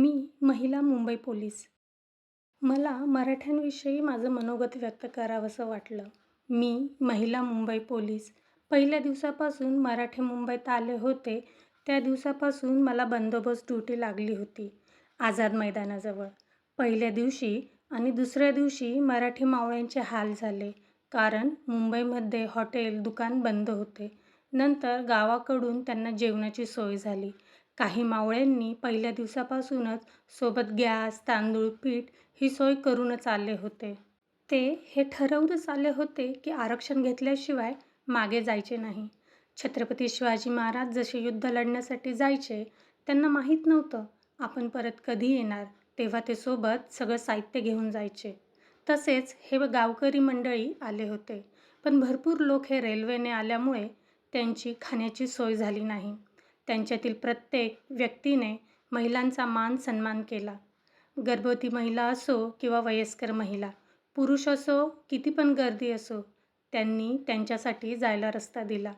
मी महिला मुंबई पोलीस. मला मराठ्यांविषयी माझं मनोगत व्यक्त करावंसं वाटलं. मी महिला मुंबई पोलीस. पहिल्या दिवसापासून मराठे मुंबईत आले होते त्या दिवसापासून मला बंदोबस्त ड्युटी लागली होती आझाद मैदानाजवळ. पहिल्या दिवशी आणि दुसऱ्या दिवशी मराठी मावळ्यांचे हाल झाले कारण मुंबईमध्ये हॉटेल दुकान बंद होते. नंतर गावाकडून त्यांना जेवणाची सोय झाली. काही मावळ्यांनी पहिल्या दिवसापासूनच सोबत गॅस तांदूळ पीठ ही सोय करूनच आले होते. ते हे ठरवूनच आले होते की आरक्षण घेतल्याशिवाय मागे जायचे नाही. छत्रपती शिवाजी महाराज जसे युद्ध लढण्यासाठी जायचे त्यांना माहीत नव्हतं आपण परत कधी येणार तेव्हा ते सोबत सगळं साहित्य घेऊन जायचे. तसेच हे गावकरी मंडळी आले होते. पण भरपूर लोक हे रेल्वेने आल्यामुळे त्यांची खाण्याची सोय झाली नाही. त्यांच्यातील प्रत्येक व्यक्तीने महिलांचा मान सन्मान केला. गर्भवती महिला असो किंवा वयस्कर महिला पुरुष असो किती पण गर्दी असो त्यांनी त्यांच्यासाठी जायला रस्ता दिला.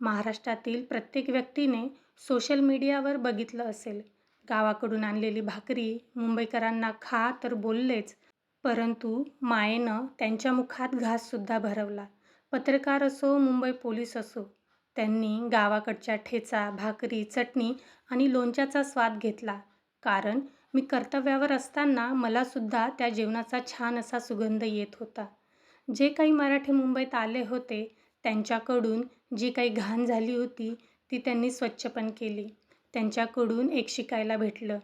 महाराष्ट्रातील प्रत्येक व्यक्तीने सोशल मीडियावर बघितलं असेल. गावाकडून आणलेली भाकरी मुंबईकरांना खा तर बोललेच परंतु मायेनं त्यांच्या मुखात घाससुद्धा भरवला. पत्रकार असो मुंबई पोलीस असो त्यांनी गावाकडच्या ठेचा भाकरी चटणी आणि लोणच्याचा स्वाद घेतला. कारण मी कर्तव्यावर असताना मलासुद्धा त्या जेवणाचा छान असा सुगंध येत होता. जे काही मराठी मुंबईत आले होते त्यांच्याकडून जी काही घाण झाली होती ती त्यांनी स्वच्छ पण केली. त्यांच्याकडून एक शिकायला भेटलं.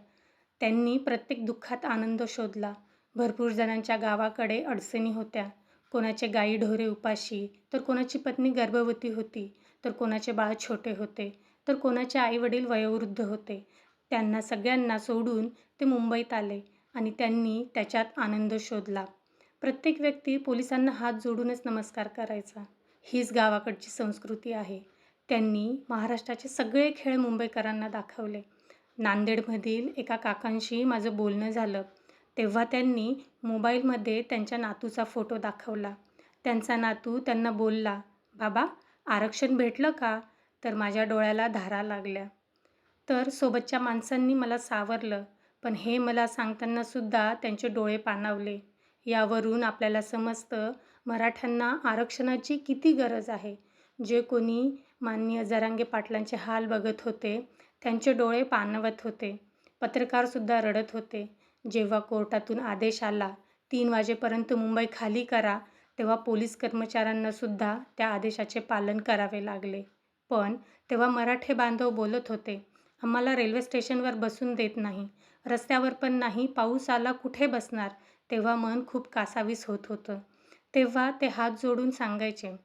त्यांनी प्रत्येक दुःखात आनंद शोधला. भरपूर जणांच्या गावाकडे अडचणी होत्या. कोणाचे गाई ढोरे उपाशी तर कोणाची पत्नी गर्भवती होती. तर कोणाचे बाळ छोटे होते तर कोणाचे आईवडील वयोवृद्ध होते त्यांना सगळ्यांना सोडून ते मुंबईत आले आणि त्यांनी त्याच्यात आनंद शोधला. प्रत्येक व्यक्ती पोलिसांना हात जोडूनच नमस्कार करायचा. हीच गावाकडची संस्कृती आहे. त्यांनी महाराष्ट्राचे सगळे खेळ मुंबईकरांना दाखवले. नांदेडमधील एका काकांशी माझं बोलणं झालं. तेव्हा त्यांनी मोबाईलमध्ये त्यांच्या नातूचा फोटो दाखवला. त्यांचा नातू त्यांना बोलला बाबा आरक्षण भेटलं का? तर माझ्या डोळ्याला धारा लागल्या. तर सोबतच्या माणसांनी मला सावरलं पण हे मला सांगतानासुद्धा त्यांचे डोळे पाणावले. यावरून आपल्याला समजतं मराठ्यांना आरक्षणाची किती गरज आहे. जे कोणी माननीय जरांगे पाटलांचे हाल बघत होते त्यांचे डोळे पाणवत होते. पत्रकारसुद्धा रडत होते. जेव्हा कोर्टातून आदेश आला तीन वाजेपर्यंत मुंबई खाली करा तेव्हा पोलीस कर्मचाऱ्यांनासुद्धा त्या आदेशाचे पालन करावे लागले. पण तेव्हा मराठे बांधव बोलत होते आम्हाला रेल्वे स्टेशनवर बसून देत नाही. रस्त्यावर पण नाही पाऊस आला कुठे बसणार? तेव्हा मन खूप कासावीस होत होतं. तेव्हा ते हात जोडून सांगायचे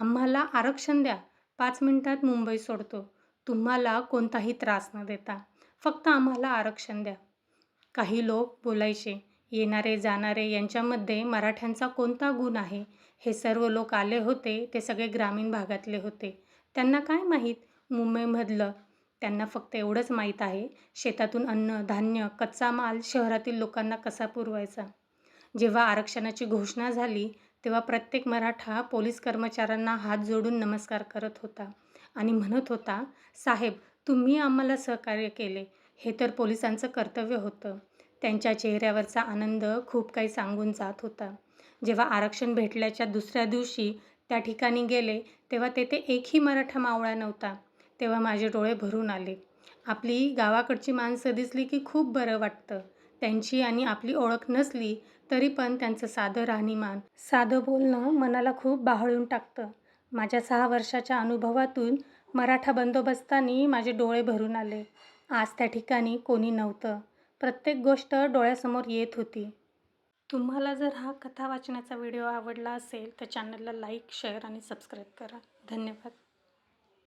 आम्हाला आरक्षण द्या. पाच मिनटात मुंबई सोडतो. तुम्हाला कोणताही त्रास न देता. फक्त आम्हाला आरक्षण द्या. काही लोक बोलायचे येणारे जाणारे यांच्यामध्ये मराठ्यांचा कोणता गुण आहे? हे सर्व लोक आले होते ते सगळे ग्रामीण भागातले होते. त्यांना काय माहीत? मुंबईमधलं त्यांना फक्त एवढंच माहीत आहे. शेतातून अन्न धान्य कच्चा माल शहरातील लोकांना कसा पुरवायचा? जेव्हा आरक्षणाची घोषणा झाली तेव्हा प्रत्येक मराठा पोलीस कर्मचाऱ्यांना हात जोडून नमस्कार करत होता आणि म्हणत होता साहेब तुम्ही आम्हाला सहकार्य केले. हे तर पोलिसांचं कर्तव्य होतं. त्यांच्या चेहऱ्यावरचा आनंद खूप काही सांगून जात होता. जेव्हा आरक्षण भेटल्याच्या दुसऱ्या दिवशी त्या ठिकाणी गेले तेव्हा तेथे एकही मराठा मावळा नव्हता. तेव्हा माझे डोळे भरून आले. आपली गावाकडची माणसं दिसली की खूप बरं वाटतं. त्यांची आणि आपली ओळख नसली तरी पण त्यांचं साधं राहणीमान साधं बोलणं मनाला खूप बाहळून टाकतं. माझ्या सहा वर्षाच्या अनुभवातून मराठा बंदोबस्तानी माझे डोळे भरून आले. आज त्या ठिकाणी कोणी नव्हतं. प्रत्येक गोष्ट डोळ्यासमोर येत होती. तुम्हाला जर हा कथा वाचण्याचा व्हिडिओ आवडला असेल तर चॅनलला लाईक शेअर आणि सबस्क्राईब करा. धन्यवाद.